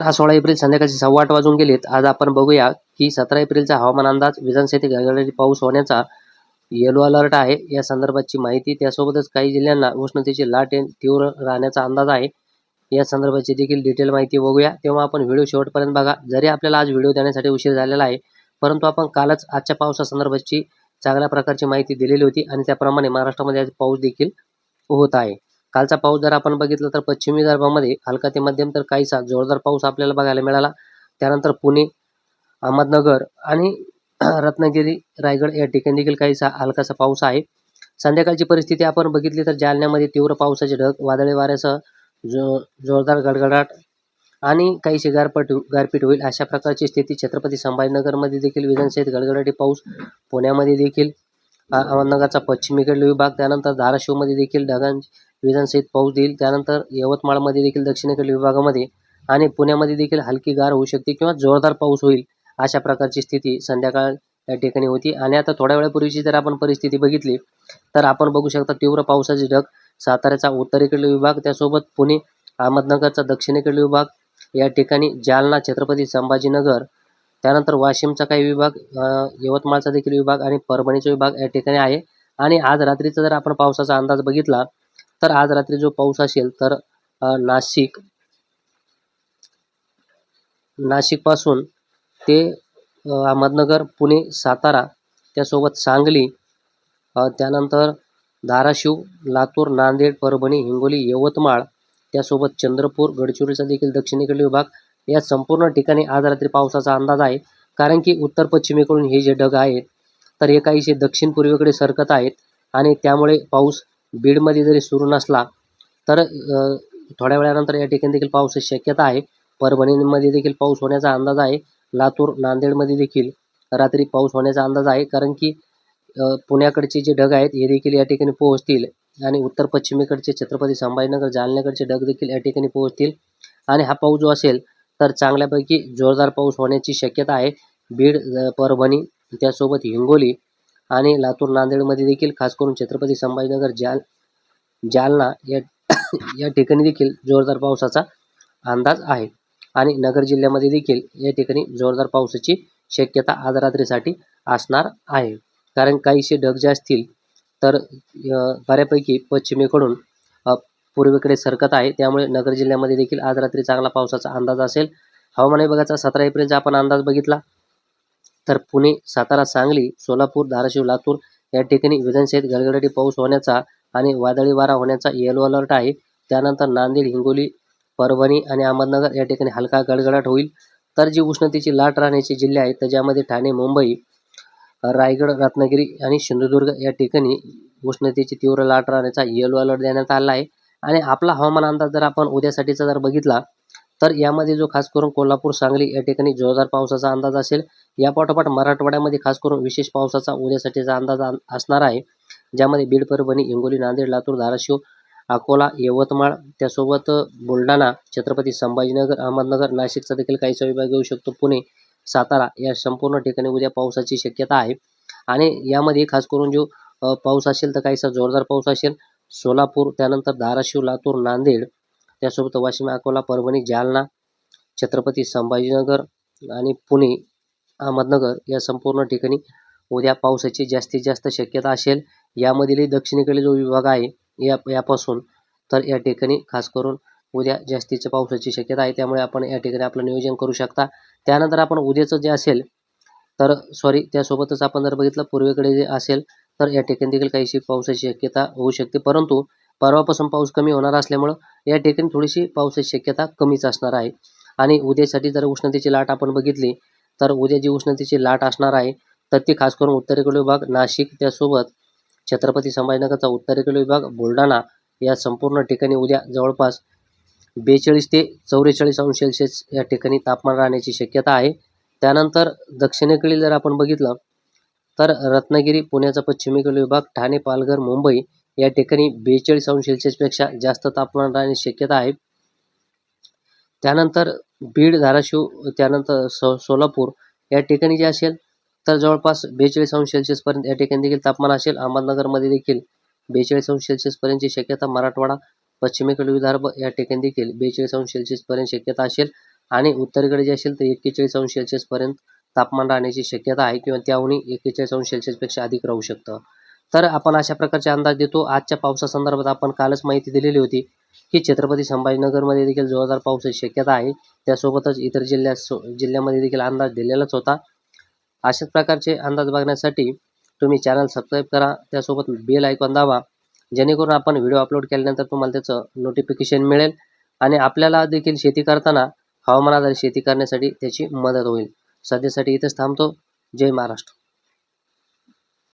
हा सोळा एप्रिल संध्याकाळचे सव्वा आठ वाजून गेलेत. आज आपण बघूया की सतरा एप्रिलचा हवामान अंदाज विधानसभेत पाऊस होण्याचा येलो अलर्ट आहे. या संदर्भाची माहिती त्यासोबतच काही जिल्ह्यांना उष्णतेची लाट तीव्र राहण्याचा अंदाज आहे. या संदर्भाची देखील डिटेल माहिती बघूया. तेव्हा आपण व्हिडिओ शेवटपर्यंत बघा. जरी आपल्याला आज व्हिडिओ देण्यासाठी उशीर झालेला आहे परंतु आपण कालच आजच्या पावसासंदर्भाची चांगल्या प्रकारची माहिती दिलेली होती आणि त्याप्रमाणे महाराष्ट्रामध्ये आज पाऊस देखील होत आहे. कालचा पाऊस जर आपण बघितला तर पश्चिमी विदर्भामध्ये हलका ते मध्यम तर काहीसा जोरदार पाऊस आपल्याला बघायला मिळाला. त्यानंतर पुणे अहमदनगर आणि रत्नागिरी रायगड या ठिकाणी देखील काहीसा हलकासा पाऊस आहे. संध्याकाळची परिस्थिती आपण बघितली तर जालन्यामध्ये तीव्र पावसाचे ढग वादळी वाऱ्यासह जो जोरदार गडगडाट आणि काहीशी गारपट गारपीट होईल अशा प्रकारची स्थिती छत्रपती संभाजीनगरमध्ये देखील विधानसभेत गडगडाटी पाऊस पुण्यामध्ये देखील अहमदनगरचा पश्चिमेकडील विभाग त्यानंतर धाराशिवमध्ये देखील ढगां विधानसहित पाऊस देईल. त्यानंतर यवतमाळमध्ये देखील दक्षिणेकडील विभागामध्ये आणि पुण्यामध्ये देखील हलकी गार होऊ शकते किंवा जोरदार पाऊस होईल अशा प्रकारची स्थिती संध्याकाळ या ठिकाणी होती. आणि आता थोड्या वेळापूर्वीची जर आपण परिस्थिती बघितली तर आपण बघू शकता तीव्र पावसाचे ढग साताऱ्याचा उत्तरेकडील विभाग त्यासोबत पुणे अहमदनगरचा दक्षिणेकडील विभाग या ठिकाणी जालना छत्रपती संभाजीनगर त्यानंतर वाशिमचा काही विभाग यवतमाळचा देखील विभाग आणि परभणीचा विभाग या ठिकाणी आहे. आणि आज रात्रीचा जर आपण पावसाचा अंदाज बघितला तर आज रात्री जो पाऊस असेल तर नाशिक नाशिकपासून ते अहमदनगर पुणे सातारा त्यासोबत सांगली त्यानंतर धाराशिव लातूर नांदेड परभणी हिंगोली यवतमाळ त्यासोबत चंद्रपूर गडचिरोलीचा देखील दक्षिणेकडील विभाग या संपूर्ण ठिकाणी आज रात्री पावसाचा अंदाज आहे. कारण की उत्तर पश्चिमेकडून हे जे ढग आहेत तर हे काहीसे दक्षिण पूर्वेकडे सरकत आहेत आणि त्यामुळे पाऊस बीडमध्ये जरी सुरू नसला तर थोड्या वेळानंतर या ठिकाणी देखील पावसाची शक्यता आहे. परभणीमध्ये देखील पाऊस होण्याचा अंदाज आहे. लातूर नांदेडमध्ये देखील रात्री पाऊस होण्याचा अंदाज आहे. कारण की पुण्याकडचे जे ढग आहेत हे देखील या ठिकाणी पोहोचतील आणि उत्तर पश्चिमेकडचे छत्रपती संभाजीनगर जालन्याकडचे ढग देखील या ठिकाणी पोहोचतील. आणि हा पाऊस जो असेल तर चांगल्यापैकी जोरदार पाऊस होण्याची शक्यता आहे. बीड परभणी त्यासोबत हिंगोली आणि लातूर नांदेडमध्ये देखील खास करून छत्रपती संभाजीनगर जाल जालना या या ठिकाणी देखील जोरदार पावसाचा अंदाज आहे. आणि नगर जिल्ह्यामध्ये देखील या ठिकाणी जोरदार पावसाची शक्यता आज रात्रीसाठी असणार आहे. कारण काहीसे ढग जे असतील तर बऱ्यापैकी पश्चिमेकडून पूर्वेकडे सरकत आहे. त्यामुळे नगर जिल्ह्यामध्ये देखील आज रात्री चांगला पावसाचा अंदाज असेल. हवामान विभागाचा सतरा एप्रिलचा आपण अंदाज बघितला. तर पुणे सातारा सांगली सोलापूर धाराशिव लातूर या ठिकाणी विधानसभेत गडगडाटी पाऊस होण्याचा आणि वादळी वारा होण्याचा येलो अलर्ट आहे. त्यानंतर नांदेड हिंगोली परभणी आणि अहमदनगर या ठिकाणी हलका गडगडाट होईल. तर जी उष्णतेची लाट राहण्याचे जिल्हे आहेत त्याच्यामध्ये ठाणे मुंबई रायगड रत्नागिरी आणि सिंधुदुर्ग या ठिकाणी उष्णतेची तीव्र लाट राहण्याचा येलो अलर्ट देण्यात आला आहे. आणि आपला हवामान अंदाज जर आपण उद्यासाठीचा जर बघितला तर यामध्ये जो खास करून कोल्हापूर सांगली या ठिकाणी जोरदार पावसाचा अंदाज असेल. या पाठोपाठ मराठवाड्यामध्ये खास करून विशेष पावसाचा उद्यासाठीचा अंदाज असणार आहे ज्यामध्ये बीड परभणी हिंगोली नांदेड लातूर धाराशिव अकोला यवतमाळ त्यासोबत बुलढाणा छत्रपती संभाजीनगर अहमदनगर नाशिकचा देखील काहीसा विभाग येऊ शकतो. पुणे सातारा या संपूर्ण ठिकाणी उद्या पावसाची शक्यता आहे. आणि यामध्ये खास करून जो पाऊस असेल तर काहीसा जोरदार पाऊस असेल. सोलापूर त्यानंतर धाराशिव लातूर नांदेड त्यासोबत वाशिम अकोला परभणी जालना छत्रपती संभाजीनगर आणि पुणे अहमदनगर या संपूर्ण ठिकाणी उद्या पावसाची जास्तीत जास्त शक्यता असेल. यामधील दक्षिणेकडील जो विभाग आहे या यापासून तर या ठिकाणी खास करून उद्या जास्तीच्या पावसाची शक्यता आहे त्यामुळे आपण या ठिकाणी आपलं नियोजन करू शकता. त्यानंतर आपण उद्याचं जे असेल तर सॉरी त्यासोबतच आपण जर बघितलं पूर्वेकडे जे असेल तर या ठिकाणी देखील काहीशी पावसाची शक्यता होऊ शकते. परंतु परवापासून पाऊस कमी होणार असल्यामुळं या ठिकाणी थोडीशी पावसाची शक्यता कमीच असणार आहे. आणि उद्यासाठी जर उष्णतेची लाट आपण बघितली तर उद्या जी उष्णतेची लाट असणार आहे तर ती खास करून उत्तरेकडील विभाग नाशिक त्यासोबत छत्रपती संभाजीनगरचा उत्तरेकडील विभाग बुलढाणा या संपूर्ण ठिकाणी उद्या जवळपास बेचाळीस ते चौवेचाळीस अंश सेल्सिअस या ठिकाणी तापमान राहण्याची शक्यता आहे. त्यानंतर दक्षिणेकडील जर आपण बघितलं तर रत्नागिरी पुण्याचा पश्चिमेकडील विभाग ठाणे पालघर मुंबई या ठिकाणी बेचाळीस अंश सेल्सिअसपेक्षा जास्त तापमान राहण्याची शक्यता आहे. त्यानंतर बीड धाराशिव त्यानंतर सो सोलापूर या ठिकाणी जे असेल तर जवळपास बेचाळीस अंश सेल्सिअसपर्यंत या ठिकाणी देखील तापमान असेल. अहमदनगरमध्ये देखील बेचाळीस अंश सेल्सिअसपर्यंतची शक्यता मराठवाडा पश्चिमेकडील विदर्भ या ठिकाणी देखील बेचाळीस अंश सेल्सिअसपर्यंत शक्यता असेल. आणि उत्तरेकडे जे असेल तर एक्केचाळीस अंश सेल्सिअसपर्यंत तापमान राहण्याची शक्यता आहे किंवा त्याहूनही एक्केचाळीस अंश सेल्सिअसपेक्षा अधिक राहू शकतं. तर आपण अशा प्रकारचे अंदाज देतो. आजच्या पावसासंदर्भात आपण कालच माहिती दिलेली होती की छत्रपती संभाजीनगरमध्ये देखील जोरदार पावसाची शक्यता आहे. त्यासोबतच इतर जिल्ह्यात सो जिल्ह्यामध्ये देखील अंदाज दिलेलाच होता. अशाच प्रकारचे अंदाज बघण्यासाठी तुम्ही चॅनल सबस्क्राईब करा. त्यासोबत बेल ऐकून दावा जेणेकरून आपण व्हिडिओ अपलोड केल्यानंतर तुम्हाला त्याचं नोटिफिकेशन मिळेल आणि आपल्याला देखील शेती करताना हवामान आधारित शेती करण्यासाठी त्याची मदत होईल. सध्यासाठी इथंच थांबतो. जय महाराष्ट्र.